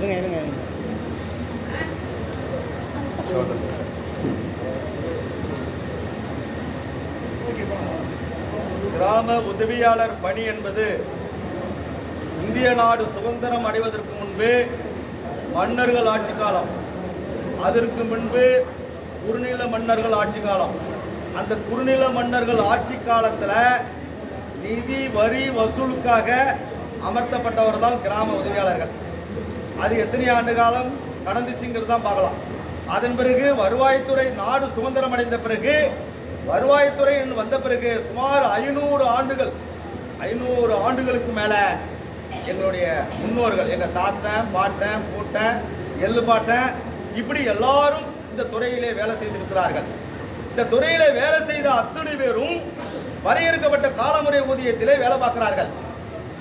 இருங்க இருங்க. கிராம உதவியாளர் பணி என்பது இந்திய நாடு சுதந்திரம் அடைவதற்கு முன்பு மன்னர்கள் ஆட்சி காலம். அதற்கு முன்பு குறுநில மன்னர்கள் ஆட்சி காலம். அந்த குறுநில மன்னர்கள் ஆட்சி காலத்தில் நிதி வரி வசூலுக்காக அமர்த்தப்பட்டவர் தான் கிராம உதவியாளர்கள். அது எத்தனை ஆண்டு காலம்? கடந்துச்சுங்கிறது தான் பார்க்கலாம். அதன் பிறகு வருவாய்த்துறை நாடு சுதந்திரம் அடைந்த பிறகு வருவாய்த்துறை வந்த பிறகு சுமார் ஐநூறு ஆண்டுகள் ஐநூறு ஆண்டுகளுக்கு மேலே எங்களுடைய முன்னோர்கள் எங்கள் தாத்தன் பாட்டன் பூட்டன் எள்ளு பாட்டன் இப்படி எல்லாரும் இந்த துறையிலே வேலை செய்திருக்கிறார்கள். இந்த துறையிலே வேலை செய்த அத்தனை பேரும் வரையறுக்கப்பட்ட காலமுறை ஊதியத்திலே வேலை பார்க்கிறார்கள்.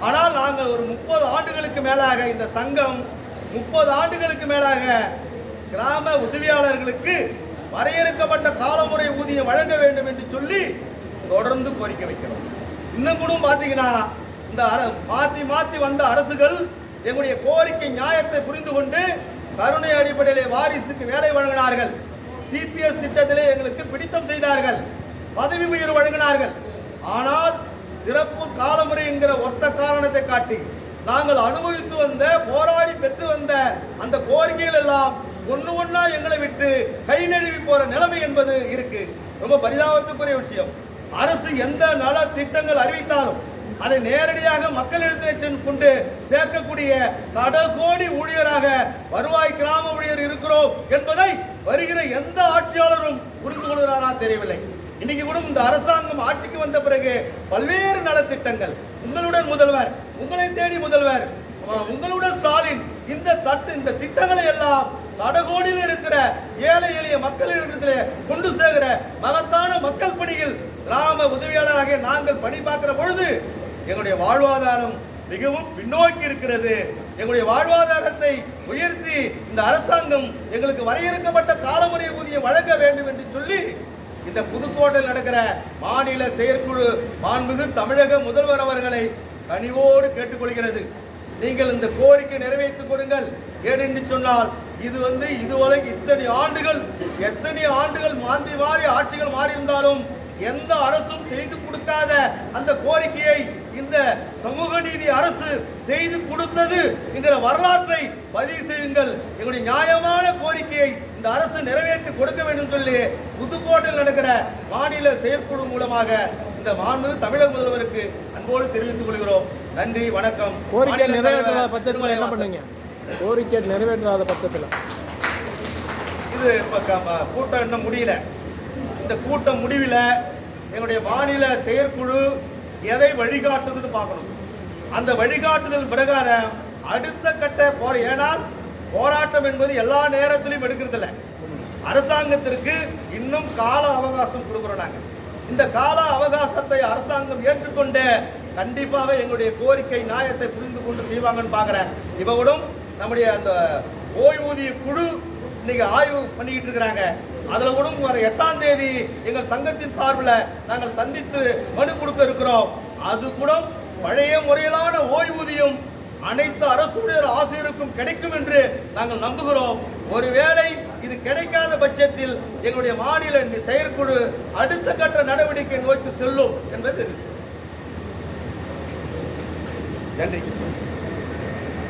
ஆனால் நாங்கள் ஒரு முப்பது ஆண்டுகளுக்கு மேலாக இந்த சங்கம் முப்பது ஆண்டுகளுக்கு மேலாக கிராம உதவியாளர்களுக்கு வரையறுக்கப்பட்ட காலமுறை ஊதியம் வழங்க வேண்டும் என்று சொல்லி தொடர்ந்து கோரிக்கை வைக்கிறோம். இன்னும் கூட பார்த்தீங்கன்னா இந்த அர மாற்றி மாற்றி வந்த அரசுகள் எங்களுடைய கோரிக்கை நியாயத்தை புரிந்து கொண்டு கருணை அடிப்படையிலே வாரிசுக்கு வேலை வழங்கினார்கள். சிபிஎஸ் திட்டத்திலே எங்களுக்கு பிடித்தம் செய்தார்கள். பதவி உயர்வு வழங்கினார்கள். ஆனால் சிறப்பு காலமுறை என்கிற ஒத்த காரணத்தை காட்டி நாங்கள் அனுபவித்து வந்த போராடி வந்த அந்த கோரிக்கைகள் எல்லாம் ஒன்று ஒன்றா எங்களை விட்டு கை நழுவி போற நிலைமை என்பது இருக்கு. ரொம்ப பரிதாபத்துக்குரிய விஷயம். அரசு எந்த நல திட்டங்கள் அறிவித்தாலும் அதை நேரடியாக மக்களிடத்தில் சென்று கொண்டு சேர்க்கக்கூடிய கடகோடி ஊழியராக வருவாய் கிராம ஊழியர் இருக்கிறோம் என்பதை வருகிற எந்த ஆட்சியாளரும் புரிந்து கொள்கிறாரா தெரியவில்லை. இன்னைக்கு கூட இந்த அரசாங்கம் ஆட்சிக்கு வந்த பிறகு பல்வேறு நலத்திட்டங்கள். உங்களுடன் முதல்வர் உங்களை தேடி முதல்வர் உங்களுடன் ஸ்டாலின் தட்டு இந்த திட்டங்களை எல்லாம் தடகோடியில் இருக்கிற ஏழை எளிய மக்களிடத்தில் கொண்டு சேர்கிற மகத்தான மக்கள் பணியில் கிராம உதவியாளராக நாங்கள் பணி பார்க்கிற பொழுது எங்களுடைய வாழ்வாதாரம் மிகவும் பின்னோக்கி இருக்கிறது. எங்களுடைய வாழ்வாதாரத்தை உயர்த்தி இந்த அரசாங்கம் எங்களுக்கு வரையறுக்கப்பட்ட காலமுறை ஊதியம் வழங்க வேண்டும் என்று சொல்லி இந்த புதுக்கோட்டையில் நடக்கிற மாநில செயற்குழு மாண்புமிகு தமிழக முதல்வர் அவர்களை கனிவோடு கேட்டுக்கொள்கிறது. நீங்கள் இந்த கோரிக்கை நிறைவேற்றிக் கொடுங்கள். ஏனென்று சொன்னால் இது வந்து இதுவரை இத்தனை ஆண்டுகள் எத்தனை ஆண்டுகள் மாந்தி மாறி ஆட்சிகள் மாறியிருந்தாலும் எந்த அரசும் செய்து கொடுக்காத அந்த கோரிக்கையை இந்த சமூக நீதி அரசு செய்து கொடுத்தது என்கிற வரலாற்றை பதிவு செய்யுங்கள். எங்களுடைய நியாயமான கோரிக்கையை இந்த அரசு நிறைவேற்றி கொடுக்க வேண்டும் சொல்லி புதுக்கோட்டையில் நடக்கிற மாநில செயற்குழு மூலமாக இந்த மாண்பு தமிழக முதல்வருக்கு அன்போடு தெரிவித்துக் கொள்கிறோம். நன்றி வணக்கம். கோரிக்கை நிறைவேற்றாத பட்சத்தில் என்ன. பண்ணுவீங்க கோரிக்கை நிறைவேற்றாத பட்சத்தில். இது கூட்டம் இன்னும் முடியல. இந்த கூட்டம் முடிவில் எங்களுடைய மாநில செயற்குழு எதை வழிகாட்டுதுன்னு பார்க்கணும். அந்த வழிகாட்டுதல் பிரகாரம் அடுத்த கட்ட போற ஏனால் போராட்டம் என்பது எல்லா நேரத்திலையும் எடுக்கிறதில்ல. அரசாங்கத்திற்கு இன்னும் கால அவகாசம் கொடுக்குறோம் நாங்கள் இந்த கால அவகாசத்தை அரசாங்கம் ஏற்றுக்கொண்டு கண்டிப்பாக எங்களுடைய கோரிக்கை நியாயத்தை புரிந்து கொண்டு செய்வாங்கன்னு பார்க்குறேன் இவவிடம் நம்முடைய அந்த ஓய்வூதிய குழு இன்னைக்கு ஆய்வு பண்ணிக்கிட்டு இருக்கிறாங்க. அதில் கூட வர எட்டாம் தேதி எங்கள் சங்கத்தின் சார்பில் நாங்கள் சந்தித்து மனு கொடுக்க இருக்கிறோம். அது கூட பழைய முறையிலான ஓய்வூதியம் அனைத்து அரசுடைய ஆசிரியருக்கும் கிடைக்கும் என்று நாங்கள் நம்புகிறோம். ஒருவேளை இது கிடைக்காத பட்சத்தில் எங்களுடைய மாநில செயற்குழு அடுத்த கட்ட நடவடிக்கை நோக்கி செல்லும் என்பது Cái gì?